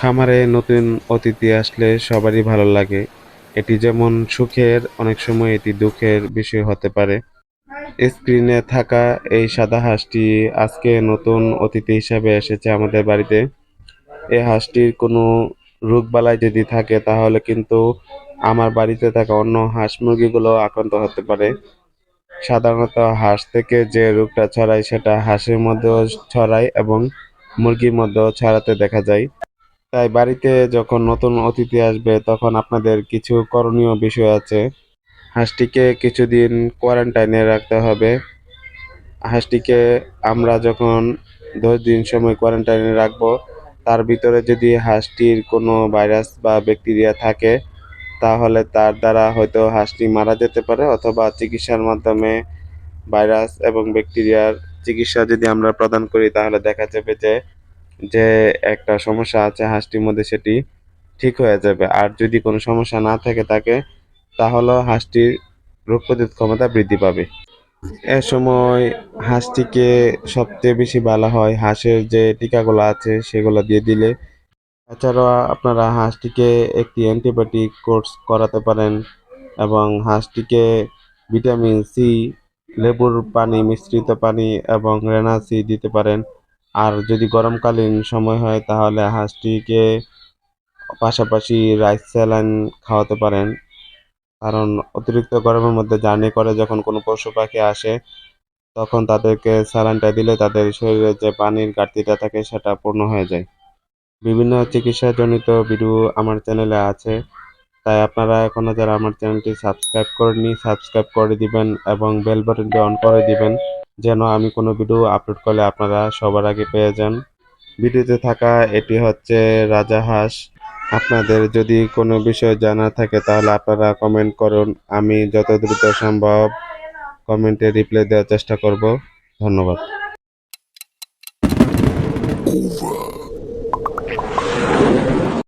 খামারে নতুন অতিথি আসলে সবারই ভালো লাগে। এটি যেমন সুখের, অনেক সময় এটি দুঃখের বিষয় হতে পারে। স্ক্রিনে থাকা এই সাদা হাঁসটি আজকে নতুন অতিথি হিসাবে এসেছে আমাদের বাড়িতে। এই হাঁসটির কোনো রোগবালাই যদি থাকে, তাহলে কিন্তু আমার বাড়িতে থাকা অন্য হাঁস মুরগিগুলো আক্রান্ত হতে পারে। সাধারণত হাঁস থেকে যে রোগটা ছড়ায়, সেটা হাঁসের মধ্যেও ছড়ায় এবং মুরগির মধ্যেও ছড়াতে দেখা যায়। তাই বাড়িতে যখন নতুন অতিথি আসবে, তখন আপনাদের কিছু করণীয় বিষয় আছে। হাঁসটিকে কিছুদিন কোয়ারেন্টাইনে রাখতে হবে। হাঁসটিকে আমরা যখন দশ দিন সময় কোয়ারেন্টাইনে রাখব, তার ভিতরে যদি হাঁসটির কোনো ভাইরাস বা ব্যাকটেরিয়া থাকে, তাহলে তার দ্বারা হয়তো হাঁসটি মারা যেতে পারে অথবা চিকিৎসার মাধ্যমে ভাইরাস এবং ব্যাকটেরিয়ার চিকিৎসা যদি আমরা প্রদান করি, তাহলে দেখা যাবে যে যে একটা সমস্যা আছে হাঁসটির মধ্যে সেটি ঠিক হয়ে যাবে। আর যদি কোনো সমস্যা না থাকে থাকে তাহলে হাঁসটির রোগ প্রতিরোধ ক্ষমতা বৃদ্ধি পাবে। এ সময় হাঁসটিকে সবচেয়ে বেশি ভালো হয় হাঁসের যে টিকাগুলো আছে সেগুলো দিয়ে দিলে। এছাড়া আপনারা হাঁসটিকে একটি অ্যান্টিবায়োটিক কোর্স করাতে পারেন এবং হাঁসটিকে ভিটামিন সি, লেবুর পানি, মিশ্রিত পানি এবং রেনা সি দিতে পারেন। আর যদি গরমকালীন সময় হয়, তাহলে হাঁসটিকে পাশাপাশি রাইস স্যালাইন খাওয়াতে পারেন। কারণ অতিরিক্ত গরমের মধ্যে জার্নি করে যখন কোনো পশু পাখি আসে, তখন তাদেরকে স্যালাইনটা দিলে তাদের শরীরে যে পানির ঘাটতিটা থাকে, সেটা পূর্ণ হয়ে যায়। বিভিন্ন চিকিৎসাজনিত ভিডিও আমার চ্যানেলে আছে। তাই আপনারা এখনও যারা আমার চ্যানেলটি সাবস্ক্রাইব করেননি সাবস্ক্রাইব করে দিবেন এবং বেল বাটনটি অন করে দিবেন। যেন আমি কোনো ভিডিও আপলোড করলে আপনারা সবার আগে পেয়ে যান। ভিডিওতে থাকা এটি হচ্ছে রাজা হাঁস। আপনাদের যদি কোনো বিষয় জানা থাকে তাহলে আপনারা কমেন্ট করুন। আমি যত দ্রুত সম্ভব কমেন্টে রিপ্লাই দেওয়ার চেষ্টা করব। ধন্যবাদ.